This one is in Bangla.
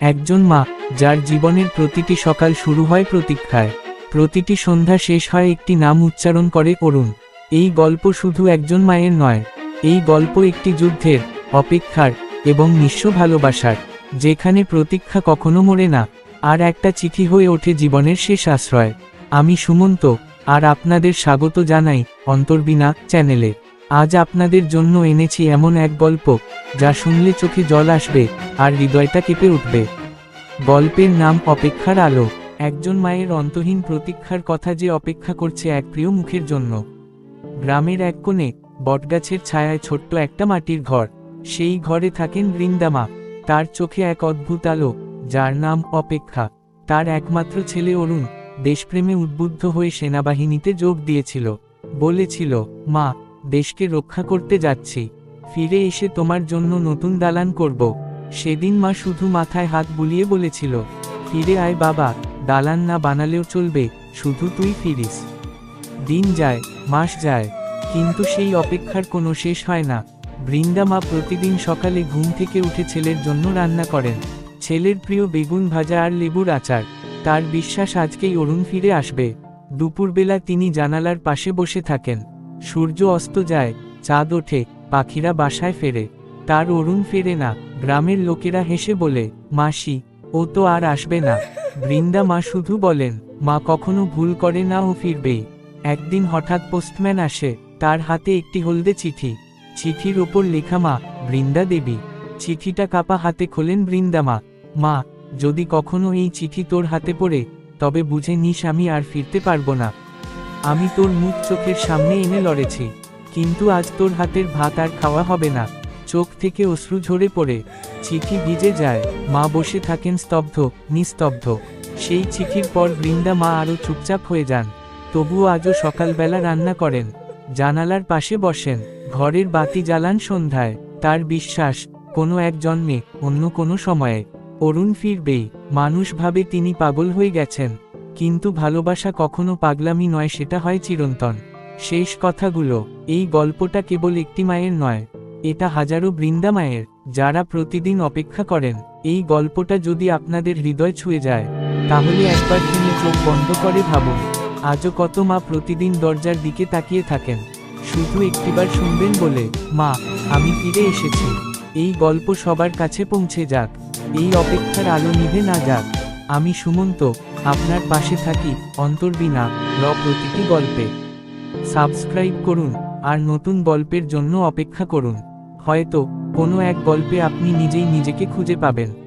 একজন মা, যার জীবনের প্রতিটি সকাল শুরু হয় প্রতীক্ষায়। প্রতিটি সন্ধ্যা শেষ হয় একটি নাম উচ্চারণ করে অরুণ। এই গল্প শুধু একজন মায়ের নয়, এই গল্প একটি যুদ্ধের, অপেক্ষার এবং নিঃস্ব ভালোবাসার, যেখানে প্রতীক্ষা কখনো মরে না, আর একটা চিঠি হয়ে ওঠে জীবনের শেষ আশ্রয়। আমি সুমন্ত, আর আপনাদের স্বাগত জানাই অন্তর্বিনা চ্যানেলে। আজ আপনাদের জন্য এনেছি এমন এক গল্প, যা শুনলে চোখে জল আসবে, আর হৃদয়টা কেঁপে উঠবে। গল্পের নাম অপেক্ষার আলো, একজন মায়ের অন্তহীন প্রতীক্ষার কথা যে অপেক্ষা করছে এক প্রিয় মুখের জন্য। গ্রামের এক কোণে, বটগাছের ছায়ায় ছোট্ট একটা মাটির ঘর, সেই ঘরে থাকেন বৃন্দামা তার চোখে এক অদ্ভুত আলো, যার নাম অপেক্ষা। তার একমাত্র ছেলে অরুণ, দেশপ্রেমে উদ্বুদ্ধ হয়ে সেনাবাহিনীতে যোগ দিয়েছিল। বলেছিল, মা দেশকে রক্ষা করতে যাচ্ছি। ফিরে এসে তোমার জন্য নতুন দালান করব। সেদিন মা শুধু মাথায় হাত বুলিয়ে বলেছিল, ফিরে আয় বাবা, দালান না বানালেও চলবে, শুধু তুই ফিরিস। দিন যায়, মাস যায়, কিন্তু সেই অপেক্ষার কোনো শেষ হয় না। বৃন্দা মা প্রতিদিন সকালে ঘুম থেকে উঠে ছেলের জন্য রান্না করেন। ছেলের প্রিয় বেগুন ভাজা আর লেবুর আচার। তার বিশ্বাস আজকেই অরুণ ফিরে আসবে। দুপুরবেলা তিনি জানালার পাশে বসে থাকেন। সূর্য অস্ত যায়, চাঁদ ওঠে, পাখিরা বাসায় ফেরে। তার অরুণ ফেরে না, গ্রামের লোকেরা হেসে বলে, মাসি, ও তো আর আসবে না। বৃন্দা মা শুধু বলেন, মা কখনো ভুল করে না, ও ফিরবেই একদিন হঠাৎ পোস্টম্যান আসে, তার হাতে একটি হলদে চিঠি। চিঠির ওপর লেখা, মা, বৃন্দা দেবী। চিঠিটা কাপা হাতে খোলেন বৃন্দা মা। মা, যদি কখনো এই চিঠি তোর হাতে পড়ে, তবে বুঝে নিস আমি আর ফিরতে পারব না। আমি তোর মুখ চোখের সামনে এনে লড়েছি, কিন্তু আজ তোর হাতের ভাত আর খাওয়া হবে না। চোখ থেকে অশ্রু ঝরে পড়ে, চিঠি ভিজে যায়, মা বসে থাকেন স্তব্ধ, নিস্তব্ধ। সেই চিঠির পর বৃন্দা মা আরও চুপচাপ হয়ে যান। তবুও আজও সকালবেলা রান্না করেন। জানালার পাশে বসেন, ঘরের বাতি জ্বালান সন্ধ্যায়। তার বিশ্বাস, কোনো এক জন্মে, অন্য কোনো সময়ে। অরুণ ফিরবেই, মানুষভাবে তিনি পাগল হয়ে গেছেন। কিন্তু ভালোবাসা কখনো পাগলামি নয়, সেটা হয় চিরন্তন। শেষ কথাগুলো, এই গল্পটা কেবল একটি মায়ের নয়, এটা হাজারো বৃন্দা মায়ের, যারা প্রতিদিন অপেক্ষা করেন, এই গল্পটা যদি আপনাদের হৃদয় ছুঁয়ে যায়, তাহলে একবার তিনি চোখ বন্ধ করে ভাবুন, আজও কত মা প্রতিদিন দরজার দিকে তাকিয়ে থাকেন, শুধু একটিবার শুনবেন বলে, মা, আমি ফিরে এসেছি, এই গল্প সবার কাছে পৌঁছে যাক, এই অপেক্ষার আলো নিভে না যাক, আমি সুমন্ত আপনার পাশে থাকি অন্তর্বিনা র প্রতিটি গল্পে। সাবস্ক্রাইব করুন, আর নতুন গল্পের জন্য অপেক্ষা করুন। হয়তো, কোনো এক গল্পে আপনি নিজেই নিজেকে খুঁজে পাবেন।